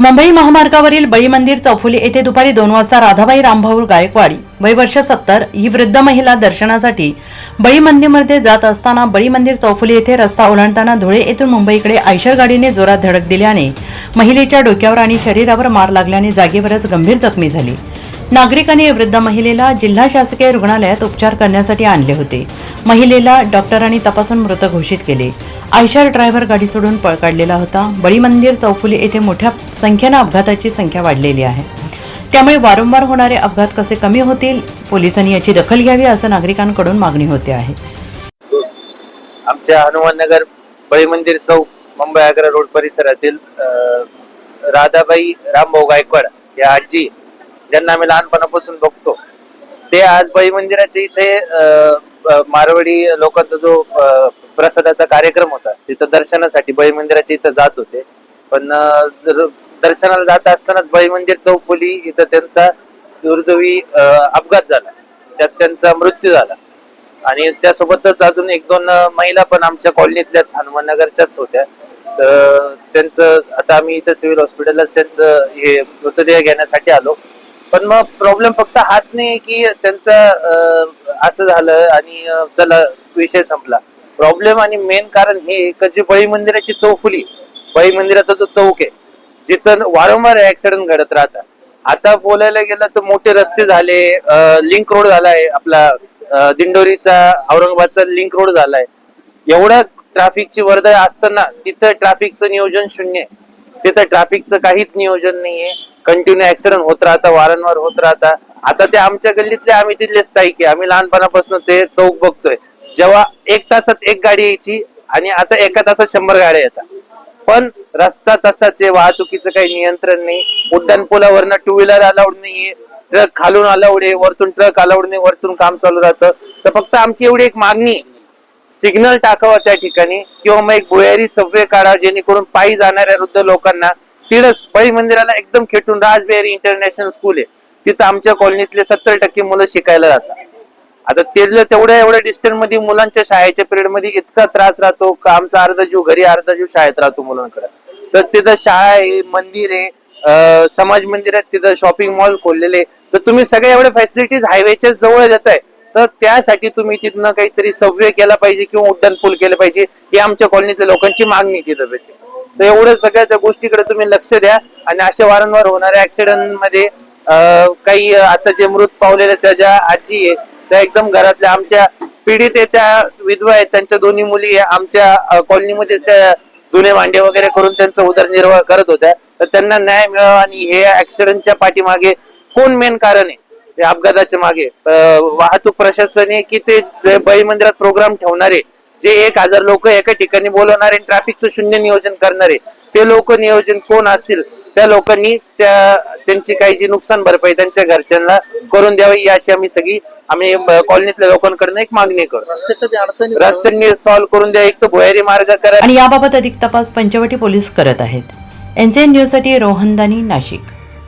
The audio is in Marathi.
मुंबई महामार्गावरील बळी मंदिर चौफुली येथे दुपारी दोन वाजता राधाबाई रामभाऊ गायकवाडी वय वर्ष सत्तर ही वृद्ध महिला दर्शनासाठी बळी मंदिरमध्ये जात असताना बळी मंदिर चौफुली येथे रस्ता ओलांडताना धुळे येथून मुंबईकडे आयशर गाडीने जोरात धडक दिल्याने महिलेच्या डोक्यावर आणि शरीरावर मार लागल्याने जागेवरच गंभीर जखमी झाली. नागरिकांनी या वृद्ध महिलेला जिल्हा शासकीय रुग्णालयात उपचार करण्यासाठी आणले होते. महिलेला डॉक्टरांनी तपासून मृत घोषित केले. आयशर ड्रायव्हर गाडी सोडून पळ काढलेला होता. बळी मंदिर चौफुली येथे मोठ्या संख्येनं अपघाताची संख्या वाढलेली आहे. त्यामुळे वारंवार होणारे अपघात कसे कमी होतील पोलिसांनी याची दखल घ्यावी असं नागरिकांकडून मागणी होते आहे. आमच्या हनुमाननगर बळी मंदिर चौक मुंबई आग्रा रोड परिसरातील राधाबाई रामभाऊ गायकवाड या आजी ज्यांना आम्ही लहानपणापासून बघतो. ते आज बाई मंदिराच्या इथे मारवाडी लोकांचा जो प्रसादाचा कार्यक्रम होता तिथं दर्शनासाठी बाई मंदिराच्या इथं जात होते. पण जर- दर्शनाला जात असतानाच बाई मंदिर चौफुली इथं त्यांचा दुर्दैवी अपघात झाला. त्यात त्यांचा मृत्यू झाला. आणि त्यासोबतच अजून एक दोन महिला पण आमच्या कॉलनीतल्याच हनुमाननगरच्याच होत्या. तर त्यांचं आता आम्ही इथं सिव्हिल हॉस्पिटललाच त्यांचं हे मृतदेह घेण्यासाठी आलो. पण मग प्रॉब्लेम फक्त हाच नाही की त्यांचं असं झालं आणि चला विषय संपला. प्रॉब्लेम आणि मेन कारण हे आहे जी बळी मंदिराची चौफुली बळी मंदिराचा जो चौक आहे जिथं वारंवार ऍक्सिडेंट घडत राहतात. आता बोलायला गेलं तर मोठे रस्ते झाले लिंक रोड झालाय आपला दिंडोरीचा औरंगाबादचा लिंक रोड झालाय. एवढं ट्रॅफिकची वर्दळ असताना तिथं ट्रॅफिकचं नियोजन शून्य आहे. तिथं ट्रॅफिकचं काहीच नियोजन नाहीये. कंटिन्यू ऍक्सिडेंट होत राहता वारंवार होत राहता. आता ते आमच्या गल्लीतले आम्ही तिथले स्थायिक आहे. आम्ही लहानपणापासून ते चौक बघतोय. जेव्हा एक तासात एक गाडी यायची आणि आता एका तासात शंभर गाड्या येतात. पण रस्ता तसाच आहे वाहतुकीचं काही नियंत्रण नाही. उड्डाण पुलावरनं टू व्हीलर अलाउड नाहीये. ट्रक खालून अलाउड आहे वरतून ट्रक अलाउड नाही वरतून काम चालू राहतं. तर फक्त आमची एवढी एक मागणी सिग्नल टाकावा त्या ठिकाणी किंवा मग एक भुयारी सव्वे काढा जेणेकरून पायी जाणाऱ्या वृद्ध लोकांना तिथंच बाई मंदिराला एकदम खेटून राजबिहारी इंटरनॅशनल स्कूल आहे. तिथं आमच्या कॉलनीतले सत्तर टक्के मुलं शिकायला जातात. आता ते तेवढ्या एवढ्या डिस्टन्समध्ये मुलांच्या शाळेच्या पिरियडमध्ये इतका त्रास राहतो का आमचा अर्धा जीव घरी अर्धा जीव शाळेत राहतो मुलांकडे. तर तिथं शाळा आहे मंदिर आहे समाज मंदिर आहे तिथं शॉपिंग मॉल खोललेले तर तुम्ही सगळ्या एवढ्या फॅसिलिटीज हायवेच्या जवळ देत आहे. तर त्यासाठी तुम्ही तिथनं काहीतरी सव्य केला पाहिजे किंवा उड्डाण पूल केलं पाहिजे ही आमच्या कॉलनीतल्या लोकांची मागणी तिथं बेसिक तर एवढं सगळ्या त्या गोष्टीकडे तुम्ही लक्ष द्या. आणि अशा वारंवार होणाऱ्या ऍक्सिडेंटमध्ये अं, काही आता जे मृत पावलेले त्याच्या आजी आहे त्या एकदम घरातल्या आमच्या पीडित आहे त्या विधवा आहेत त्यांच्या दोन्ही मुली आहे, आमच्या कॉलनीमध्येच त्या जुने भांडे वगैरे करून त्यांचा उदरनिर्वाह करत होत्या. तर त्यांना न्याय मिळावा आणि हे ऍक्सिडेंटच्या पाठीमागे कोण मेन कारण आहे? अपघाताच्या मागे वाहतूक प्रशासन आहे की ते बळी मंदिरात प्रोग्राम ठेवणारे जे एक हजार लोक एका ठिकाणी बोलवणारे ट्रॅफिकचं शून्य नियोजन करणारे ते लोक नियोजन कोण असतील? त्या लोकांनी त्या त्यांची काही जी नुकसान भरपाई त्यांच्या घरच्यांना करून द्यावी अशी आम्ही सगळी आम्ही कॉलनीतल्या लोकांकडनं एक मागणी करू. रस्त्यांनी सॉल्व्ह करून द्या एक तर भुयारी मार्ग करा. आणि याबाबत अधिक तपास पंचवटी पोलीस करत आहेत. एनसीएन न्यूजसाठी रोहन दानी नाशिक.